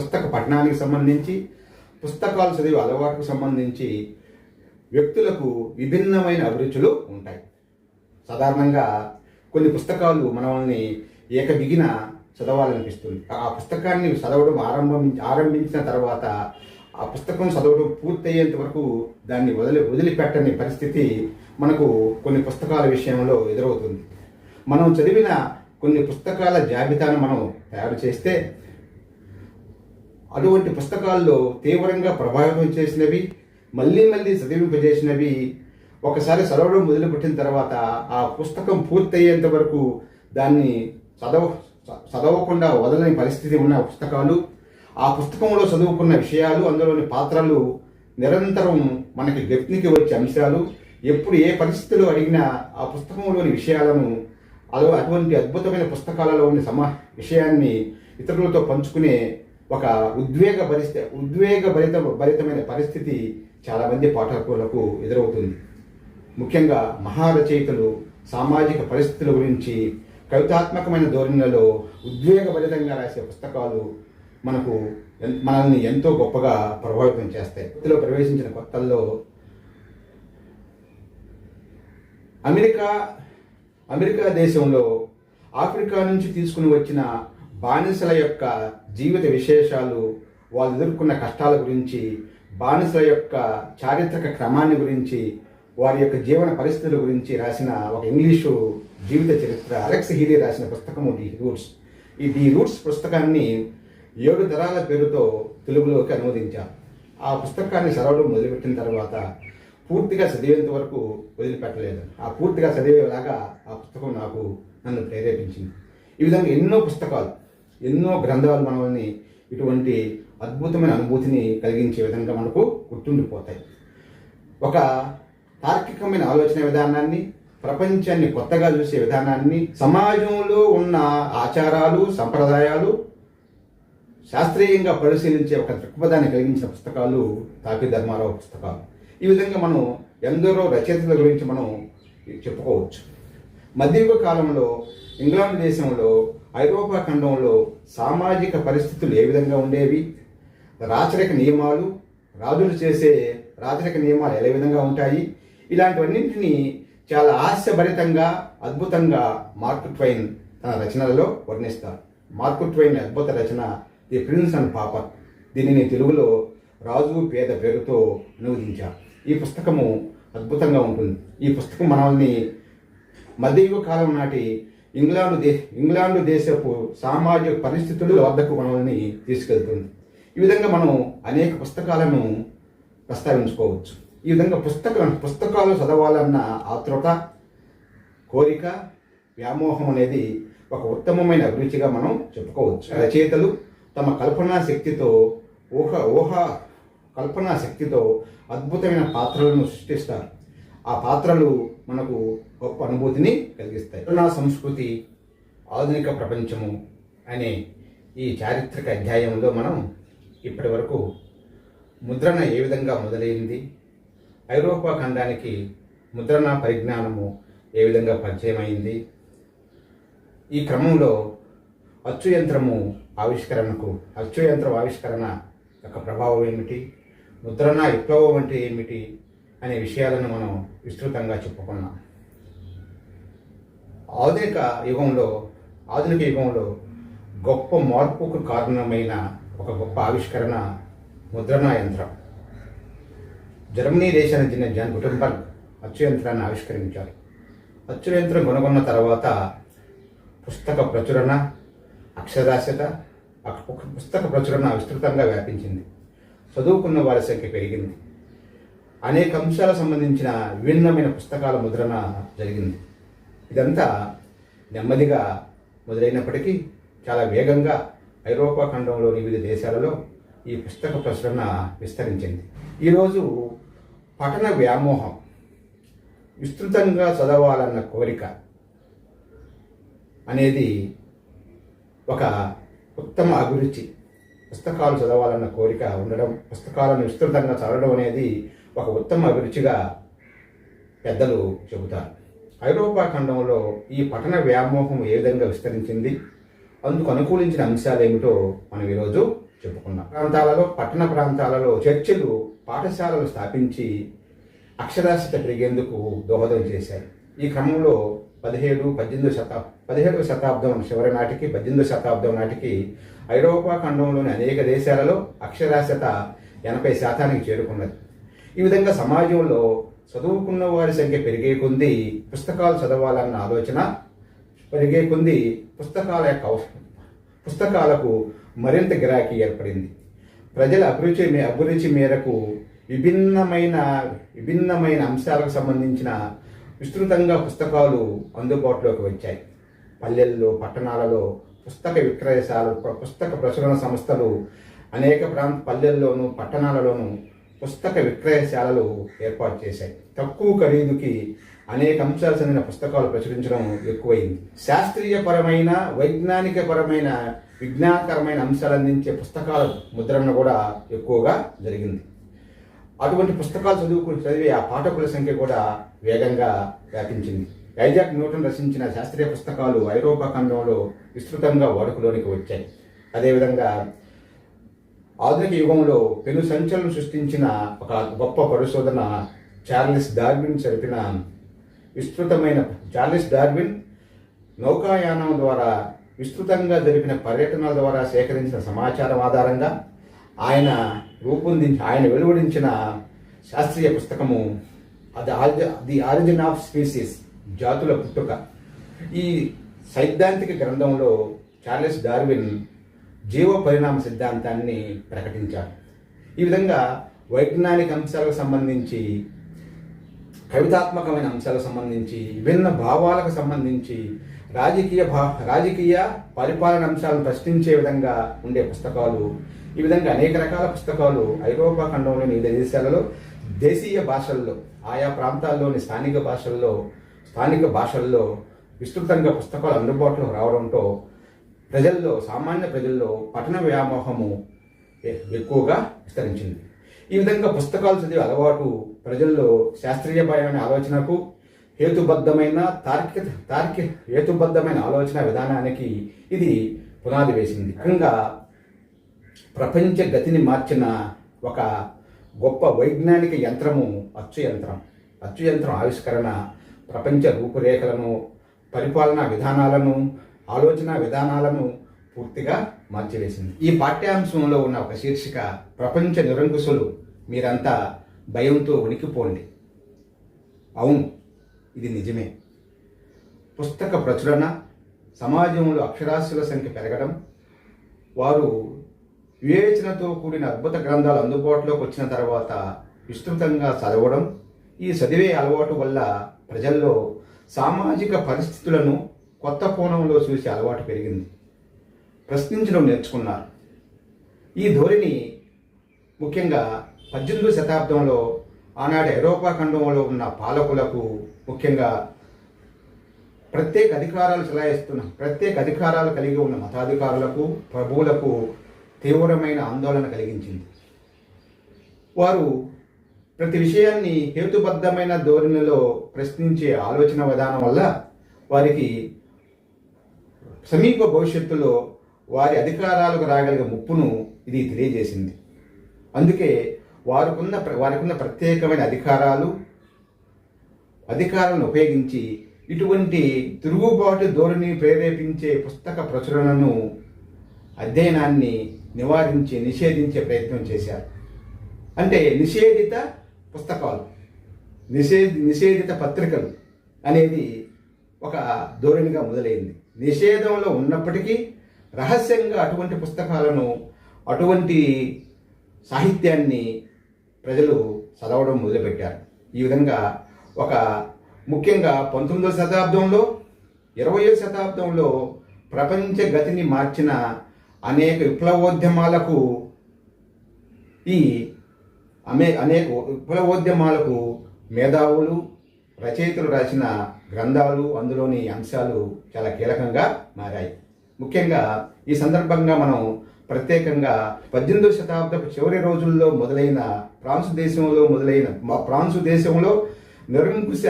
పుస్తక పఠనానికి సంబంధించి పుస్తకాలు చదివే అలవాటుకు సంబంధించి వ్యక్తులకు విభిన్నమైన అభిరుచులు ఉంటాయి. సాధారణంగా కొన్ని పుస్తకాలు మనల్ని ఏకబిగిన చదవాలనిపిస్తుంది. ఆ పుస్తకాన్ని చదవడం ఆరంభం ఆరంభించిన తర్వాత ఆ పుస్తకం చదవడం పూర్తయ్యేంత వరకు దాన్ని వదిలి వదిలిపెట్టని పరిస్థితి మనకు కొన్ని పుస్తకాల విషయంలో ఎదురవుతుంది. మనం చదివిన కొన్ని పుస్తకాల జాబితాను మనం తయారు చేస్తే అటువంటి పుస్తకాల్లో తీవ్రంగా ప్రభావితం చేసినవి మళ్ళీ మళ్ళీ చదివింపజేసినవి. ఒకసారి చదవడం మొదలుపెట్టిన తర్వాత ఆ పుస్తకం పూర్తయ్యేంత వరకు దాన్ని చదవ చదవకుండా వదలని పరిస్థితి ఉన్న పుస్తకాలు ఆ పుస్తకంలో చదువుకున్న విషయాలు అందులోని పాత్రలు నిరంతరం మనకి వ్యక్తికి వచ్చే అంశాలు ఎప్పుడు ఏ పరిస్థితులు అడిగినా ఆ పుస్తకంలోని విషయాలను అలా అటువంటి అద్భుతమైన పుస్తకాలలో ఉన్న సమా విషయాన్ని ఇతరులతో పంచుకునే ఒక ఉద్వేగ పరిస్థితి ఉద్వేగ భరిత భరితమైన పరిస్థితి చాలామంది పాఠకులకు ఎదురవుతుంది. ముఖ్యంగా మహారచయితలు సామాజిక పరిస్థితుల గురించి కవితాత్మకమైన ధోరణిలలో ఉద్వేగభరితంగా రాసే పుస్తకాలు మనకు మనల్ని ఎంతో గొప్పగా ప్రభావితం చేస్తాయి. ఇందులో ప్రవేశించిన కొత్తల్లో అమెరికా అమెరికా దేశంలో ఆఫ్రికా నుంచి తీసుకుని వచ్చిన బానిసల యొక్క జీవిత విశేషాలు వాళ్ళు ఎదుర్కొన్న కష్టాల గురించి బానిసల యొక్క చారిత్రక క్రమాన్ని గురించి వారి యొక్క జీవన పరిస్థితుల గురించి రాసిన ఒక ఇంగ్లీషు జీవిత చరిత్ర అలెక్స్ హీలీ రాసిన పుస్తకము ది రూట్స్. ఈ ది రూట్స్ పుస్తకాన్ని ఏడు తరాల పేరుతో తెలుగులోకి అనువదించారు. ఆ పుస్తకాన్ని చదవడం మొదలుపెట్టిన తర్వాత పూర్తిగా చదివేంత వరకు వదిలిపెట్టలేదు. ఆ పూర్తిగా చదివేలాగా ఆ పుస్తకం నాకు నన్ను ప్రేరేపించింది. ఈ విధంగా ఎన్నో పుస్తకాలు ఎన్నో గ్రంథాలు మనల్ని ఇటువంటి అద్భుతమైన అనుభూతిని కలిగించే విధంగా మనకు గుర్తుండిపోతాయి. ఒక తార్కికమైన ఆలోచన విధానాన్ని ప్రపంచాన్ని కొత్తగా చూసే విధానాన్ని సమాజంలో ఉన్న ఆచారాలు సంప్రదాయాలు శాస్త్రీయంగా పరిశీలించే ఒక దృక్పథాన్ని కలిగించిన పుస్తకాలు తాపి ధర్మారావు పుస్తకాలు. ఈ విధంగా మనం ఎందరో రచయితల గురించి మనం చెప్పుకోవచ్చు. మధ్యయుగ కాలంలో ఇంగ్లాండ్ దేశంలో ఐరోపా ఖండంలో సామాజిక పరిస్థితులు ఏ విధంగా ఉండేవి? రాచరిక నియమాలు రాజులు చేసే రాచరిక నియమాలు ఏ విధంగా ఉంటాయి? ఇలాంటివన్నింటినీ చాలా హాస్యభరితంగా అద్భుతంగా మార్క్ ట్వైన్ తన రచనలలో వర్ణిస్తారు. మార్క్ ట్వైన్ అద్భుత రచన ది ప్రిన్స్ అండ్ పాపర్ దీనిని తెలుగులో రాజు పేద పేరుతో అనువదించారు ఈ పుస్తకము అద్భుతంగా ఉంటుంది. ఈ పుస్తకం మనల్ని మధ్యయుగ కాలం నాటి ఇంగ్లాండ్ దే ఇంగ్లాండ్ దేశపు సామాజిక పరిస్థితుల వద్దకు మనల్ని తీసుకెళ్తుంది. ఈ విధంగా మనం అనేక పుస్తకాలను ప్రస్తావించుకోవచ్చు. ఈ విధంగా పుస్తకాలను పుస్తకాలు చదవాలన్న ఆతృత కోరిక వ్యామోహం అనేది ఒక ఉత్తమమైన అభిరుచిగా మనం చెప్పుకోవచ్చు. రచయితలు తమ కల్పనా శక్తితో ఊహ ఊహ కల్పనా శక్తితో అద్భుతమైన పాత్రలను సృష్టిస్తారు. ఆ పాత్రలు మనకు గొప్ప అనుభూతిని కలిగిస్తాయి. నా సంస్కృతి ఆధునిక ప్రపంచము అనే ఈ చారిత్రక అధ్యాయంలో మనం ఇప్పటి వరకు ముద్రణ ఏ విధంగా మొదలైంది ఐరోపా ఖండానికి ముద్రణ పరిజ్ఞానము ఏ విధంగా పరిచయమైంది ఈ క్రమంలో అచ్చు యంత్రము ఆవిష్కరణకు అచ్చు యంత్రం ఆవిష్కరణ యొక్క ప్రభావం ఏమిటి ముద్రణ విప్లవం అంటే ఏమిటి అనే విషయాలను మనం విస్తృతంగా చెప్పుకున్నాం. ఆధునిక యుగంలో ఆధునిక యుగంలో గొప్ప మార్పుకు కారణమైన ఒక గొప్ప ఆవిష్కరణ ముద్రణ యంత్రం. జర్మనీ దేశానికి చెందిన జాన్ గుటెంబర్గ్ అచ్చు యంత్రాన్ని ఆవిష్కరించారు. అచ్చు యంత్రం కొనుగొన్న తర్వాత పుస్తక ప్రచురణ అక్షరాస్యత పుస్తక ప్రచురణ విస్తృతంగా వ్యాపించింది. చదువుకున్న వారి సంఖ్య పెరిగింది. అనేక అంశాలకు సంబంధించిన విభిన్నమైన పుస్తకాల ముద్రణ జరిగింది. ఇదంతా నెమ్మదిగా మొదలైనప్పటికీ చాలా వేగంగా ఐరోపా ఖండంలోని వివిధ దేశాలలో ఈ పుస్తక ప్రచురణ విస్తరించింది. ఈరోజు పఠన వ్యామోహం విస్తృతంగా చదవాలన్న కోరిక అనేది ఒక ఉత్తమ అభిరుచి. పుస్తకాలు చదవాలన్న కోరిక ఉండడం పుస్తకాలను విస్తృతంగా చదవడం అనేది ఒక ఉత్తమ అభిరుచిగా పెద్దలు చెబుతారు. ఐరోపా ఖండంలో ఈ పఠన వ్యామోహం ఏ విధంగా విస్తరించింది? అందుకు అనుకూలించిన అంశాలు ఏమిటో మనం ఈరోజు చెప్పుకున్నాం ప్రాంతాలలో పట్టణ ప్రాంతాలలో చర్చిలు పాఠశాలలు స్థాపించి అక్షరాస్యత పెరిగేందుకు దోహదం చేశాయి. ఈ క్రమంలో పదిహేడు పద్దెనిమిదో శతాబ్ పదిహేడవ శతాబ్దం చివరి నాటికి పద్దెనిమిదవ శతాబ్దం నాటికి ఐరోపా ఖండంలోని అనేక దేశాలలో అక్షరాస్యత ఎనభై శాతానికి చేరుకున్నది. ఈ విధంగా సమాజంలో చదువుకున్న వారి సంఖ్య పెరిగే కొంది పుస్తకాలు చదవాలన్న ఆలోచన పెరిగే కొంది పుస్తకాల యొక్క అవసరం పుస్తకాలకు మరింత గిరాకీ ఏర్పడింది. ప్రజల అభిరుచి అభిరుచి మేరకు విభిన్నమైన విభిన్నమైన అంశాలకు సంబంధించిన విస్తృతంగా పుస్తకాలు అందుబాటులోకి వచ్చాయి. పల్లెల్లో పట్టణాలలో పుస్తక విక్రయశాలు పుస్తక ప్రచురణ సంస్థలు అనేక ప్రాంత పల్లెల్లోనూ పట్టణాలలోనూ పుస్తక విక్రయశాలలు ఏర్పాటు చేశాయి. తక్కువ ఖరీదుకి అనేక అంశాలు చెందిన పుస్తకాలు ప్రచురించడం ఎక్కువైంది. శాస్త్రీయపరమైన వైజ్ఞానికపరమైన విజ్ఞానకరమైన అంశాలు అందించే పుస్తకాల ముద్రణ కూడా ఎక్కువగా జరిగింది. అటువంటి పుస్తకాలు చదువుకుని చదివే ఆ పాఠకుల సంఖ్య కూడా వేగంగా వ్యాపించింది. ఐజాక్ న్యూటన్ రచించిన శాస్త్రీయ పుస్తకాలు ఐరోపా ఖండంలో విస్తృతంగా వాడుకలోనికి వచ్చాయి. అదేవిధంగా ఆధునిక యుగంలో పెను సంచలనం సృష్టించిన ఒక గొప్ప పరిశోధన చార్లెస్ డార్విన్ జరిపిన విస్తృతమైన చార్లెస్ డార్విన్ నౌకాయానం ద్వారా విస్తృతంగా జరిపిన పర్యటనల ద్వారా సేకరించిన సమాచారం ఆధారంగా ఆయన రూపొందించి ఆయన వెలువడించిన శాస్త్రీయ పుస్తకము అది ఆర్జ- ది ఆరిజిన్ ఆఫ్ స్పీసీస్ జాతుల పుట్టుక. ఈ సైద్ధాంతిక గ్రంథంలో చార్లెస్ డార్విన్ జీవ పరిణామ సిద్ధాంతాన్ని ప్రకటించారు. ఈ విధంగా వైజ్ఞానిక అంశాలకు సంబంధించి కవితాత్మకమైన అంశాలకు సంబంధించి విభిన్న భావాలకు సంబంధించి రాజకీయ భా రాజకీయ పరిపాలన అంశాలను ప్రశ్నించే విధంగా ఉండే పుస్తకాలు ఈ విధంగా అనేక రకాల పుస్తకాలు ఐరోపా ఖండంలోని వివిధ దేశాలలో దేశీయ భాషల్లో ఆయా ప్రాంతాల్లోని స్థానిక భాషల్లో స్థానిక భాషల్లో విస్తృతంగా పుస్తకాలు అందుబాటులో రావడంతో ప్రజల్లో సామాన్య ప్రజల్లో పఠన వ్యామోహము ఎక్కువగా విస్తరించింది. ఈ విధంగా పుస్తకాలు చదివే అలవాటు ప్రజల్లో శాస్త్రీయపరమైన ఆలోచనకు హేతుబద్ధమైన తార్కిక తార్కి హేతుబద్ధమైన ఆలోచన విధానానికి ఇది పునాది వేసింది. ముఖ్యంగా ప్రపంచ గతిని మార్చిన ఒక గొప్ప వైజ్ఞానిక యంత్రము అచ్చు యంత్రం. అచ్చు యంత్రం ఆవిష్కరణ ప్రపంచ రూపురేఖలను పరిపాలనా విధానాలను ఆలోచన విధానాలను పూర్తిగా మార్చివేసింది ఈ పాఠ్యాంశంలో ఉన్న ఒక శీర్షిక ప్రపంచ నిరంకుశులు మీరంతా భయంతో ఉనికిపోండి. అవును ఇది నిజమే. పుస్తక ప్రచురణ సమాజంలో అక్షరాస్యుల సంఖ్య పెరగడం వారు వివేచనతో కూడిన అద్భుత గ్రంథాలు అందుబాటులోకి వచ్చిన తర్వాత విస్తృతంగా చదవడం ఈ చదివే అలవాటు వల్ల ప్రజల్లో సామాజిక పరిస్థితులను కొత్త కోణంలో చూసే అలవాటు పెరిగింది. ప్రశ్నించడం నేర్చుకున్నారు. ఈ ధోరణి ముఖ్యంగా పద్దెనిమిదవ శతాబ్దంలో ఆనాడు ఐరోపా ఖండంలో ఉన్న పాలకులకు ముఖ్యంగా ప్రత్యేక అధికారాలు చెలాయిస్తున్న ప్రత్యేక అధికారాలు కలిగి ఉన్న మతాధికారులకు ప్రభువులకు తీవ్రమైన ఆందోళన కలిగించింది. వారు ప్రతి విషయాన్ని హేతుబద్ధమైన ధోరణిలో ప్రశ్నించే ఆలోచన విధానం వల్ల వారికి సమీప భవిష్యత్తులో వారి అధికారాలకు రాగలిగే ముప్పును ఇది తెలియజేసింది. అందుకే వారికున్న వారికున్న ప్రత్యేకమైన అధికారాలు అధికారాలను ఉపయోగించి ఇటువంటి తిరుగుబాటు ధోరణి ప్రేరేపించే పుస్తక ప్రచురణను అధ్యయనాన్ని నివారించి నిషేధించే ప్రయత్నం చేశారు. అంటే నిషేధిత పుస్తకాలు నిషేధ నిషేధిత పత్రికలు అనేది ఒక ధోరణిగా మొదలైంది. నిషేధంలో ఉన్నప్పటికీ రహస్యంగా అటువంటి పుస్తకాలను అటువంటి సాహిత్యాన్ని ప్రజలు చదవడం మొదలుపెట్టారు. ఈ విధంగా ఒక ముఖ్యంగా పంతొమ్మిదవ శతాబ్దంలో ఇరవయో శతాబ్దంలో ప్రపంచ గతిని మార్చిన అనేక విప్లవోద్యమాలకు ఈ అనే అనేక విప్లవోద్యమాలకు మేధావులు రచయితలు రాసిన గ్రంథాలు అందులోని అంశాలు చాలా కీలకంగా మారాయి. ముఖ్యంగా ఈ సందర్భంగా మనం ప్రత్యేకంగా పద్దెనిమిదవ శతాబ్దపు చివరి రోజుల్లో మొదలైన ఫ్రాన్స్ దేశంలో మొదలైన మా ఫ్రాన్స్ దేశంలో నిరంకుశ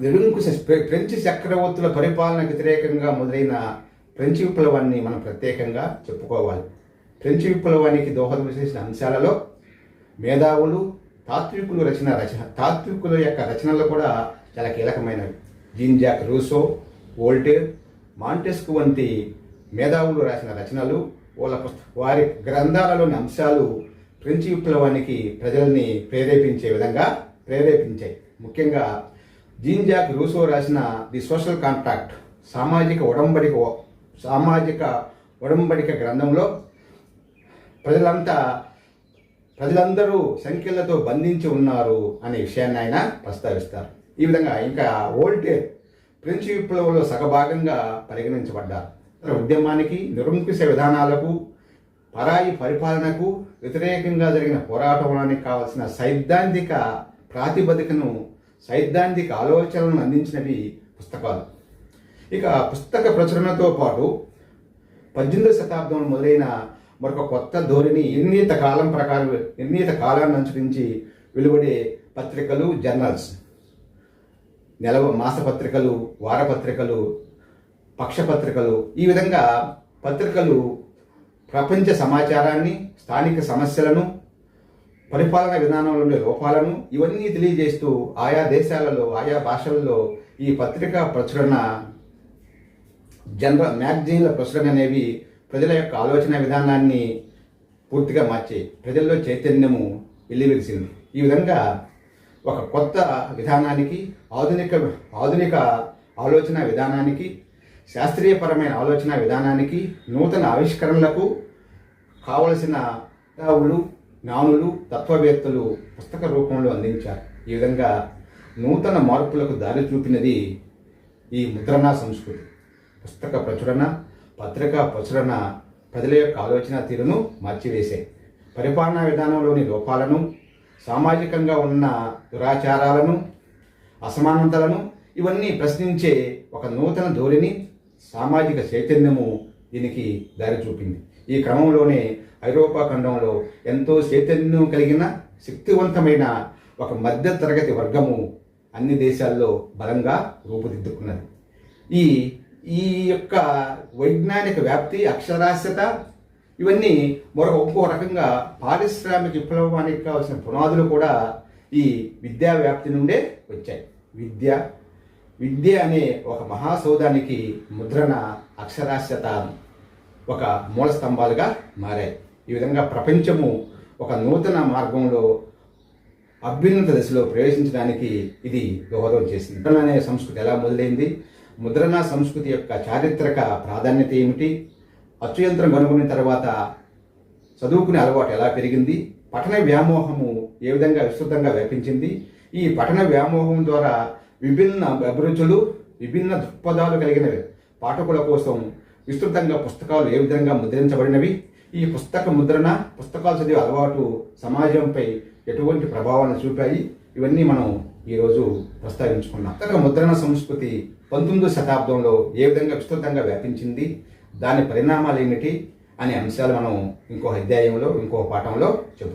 నిరంకుశ ఫ్రెంచ్ చక్రవర్తుల పరిపాలన వ్యతిరేకంగా మొదలైన ఫ్రెంచ్ విప్లవాన్ని మనం ప్రత్యేకంగా చెప్పుకోవాలి. ఫ్రెంచ్ విప్లవానికి దోహదం చేసిన అంశాలలో మేధావులు తాత్వికులు రచన రచన తాత్వికుల యొక్క రచనలు కూడా చాలా కీలకమైనవి. Jean Jacques Rousseau Voltaire Montesquieu వంటి మేధావులు రాసిన రచనలు వాళ్ళ పుస్త వారి గ్రంథాలలోని అంశాలు ఫ్రెంచ్ విప్లవానికి ప్రజల్ని ప్రేరేపించే విధంగా ప్రేరేపించాయి. ముఖ్యంగా జీన్ జాక్ రూసో రాసిన ది సోషల్ కాంట్రాక్ట్ సామాజిక ఉడంబడిక సామాజిక ఒడంబడిక గ్రంథంలో ప్రజలంతా ప్రజలందరూ సంఖ్యలతో బంధించి ఉన్నారు అనే విషయాన్ని ఆయన ప్రస్తావిస్తారు. ఈ విధంగా ఇంకా ఓల్టేర్ ఫ్రెంచ్ విప్లవంలో సగభాగంగా పరిగణించబడ్డారు. ఉద్యమానికి నిరంకుశ విధానాలకు పరాయి పరిపాలనకు వ్యతిరేకంగా జరిగిన పోరాటానికి కావలసిన సైద్ధాంతిక ప్రాతిపదికను సైద్ధాంతిక ఆలోచనలను అందించినవి పుస్తకాలు. ఇక పుస్తక ప్రచురణతో పాటు పద్దెనిమిదవ శతాబ్దంలో మొదలైన మరొక కొత్త ధోరణి నిర్ణీత కాలం ప్రకారం నిర్ణీత కాలాన్ని అనుసరించి వెలువడే పత్రికలు జర్నల్స్ నెల మాసపత్రికలు వారపత్రికలు పక్షపత్రికలు. ఈ విధంగా పత్రికలు ప్రపంచ సమాచారాన్ని స్థానిక సమస్యలను పరిపాలన విధానంలోని లోపాలను ఇవన్నీ తెలియజేస్తూ ఆయా దేశాలలో ఆయా భాషలలో ఈ పత్రికా ప్రచురణ జనరల్ మ్యాగజైన్ల ప్రచురణ అనేవి ప్రజల యొక్క ఆలోచన విధానాన్ని పూర్తిగా మార్చి ప్రజల్లో చైతన్యము వెల్లివిరిసింది. ఈ విధంగా ఒక కొత్త విధానానికి ఆధునిక ఆధునిక ఆలోచన విధానానికి శాస్త్రీయపరమైన ఆలోచన విధానానికి నూతన ఆవిష్కరణలకు కావలసిన మేధావులు జ్ఞానులు తత్వవేత్తలు పుస్తక రూపంలో అందించారు. ఈ విధంగా నూతన మార్పులకు దారి చూపినది ఈ ముద్రణ సంస్కృతి. పుస్తక ప్రచురణ పత్రికా ప్రచురణ ప్రజల యొక్క ఆలోచన తీరును మార్చివేశాయి. పరిపాలనా విధానంలోని లోపాలను సామాజికంగా ఉన్న దురాచారాలను అసమానతలను ఇవన్నీ ప్రశ్నించే ఒక నూతన ధోరణి సామాజిక చైతన్యము దీనికి దారి చూపింది ఈ క్రమంలోనే ఐరోపా ఖండంలో ఎంతో చైతన్యం కలిగిన శక్తివంతమైన ఒక మధ్య తరగతి వర్గము అన్ని దేశాల్లో బలంగా రూపుదిద్దుకున్నది. ఈ ఈ యొక్క వైజ్ఞానిక వ్యాప్తి అక్షరాస్యత ఇవన్నీ మరొక ఇంకో రకంగా పారిశ్రామిక విప్లవానికి కావాల్సిన పునాదులు కూడా ఈ విద్యా వ్యాప్తి నుండే వచ్చాయి. విద్య విద్య అనే ఒక మహాసౌదానికి ముద్రణ అక్షరాస్యత ఒక మూల స్తంభాలుగా మారాయి. ఈ విధంగా ప్రపంచము ఒక నూతన మార్గంలో అభ్యున్నత దశలో ప్రవేశించడానికి ఇది దోహదం చేసింది. అనే సంస్కృతి ఎలా మొదలైంది? ముద్రణ సంస్కృతి యొక్క చారిత్రక ప్రాధాన్యత ఏమిటి? అచ్చుయంత్రం కనుగొన్న తర్వాత చదువుకునే అలవాటు ఎలా పెరిగింది? పఠన వ్యామోహము ఏ విధంగా విస్తృతంగా వ్యాపించింది? ఈ పఠన వ్యామోహం ద్వారా విభిన్న అభిరుచులు విభిన్న దృక్పథాలు కలిగిన పాఠకుల కోసం విస్తృతంగా పుస్తకాలు ఏ విధంగా ముద్రించబడినవి? ఈ పుస్తక ముద్రణ పుస్తకాలు చదివే అలవాటు సమాజంపై ఎటువంటి ప్రభావాన్ని చూపాయి? ఇవన్నీ మనం ఈరోజు ప్రస్తావించుకున్నాం. కనుక ముద్రణ సంస్కృతి పంతొమ్మిదో శతాబ్దంలో ఏ విధంగా విస్తృతంగా వ్యాపించింది? దాని పరిణామాలు ఏమిటి అనే అంశాలు మనం ఇంకో అధ్యాయంలో ఇంకో పాఠంలో చెబుతాం.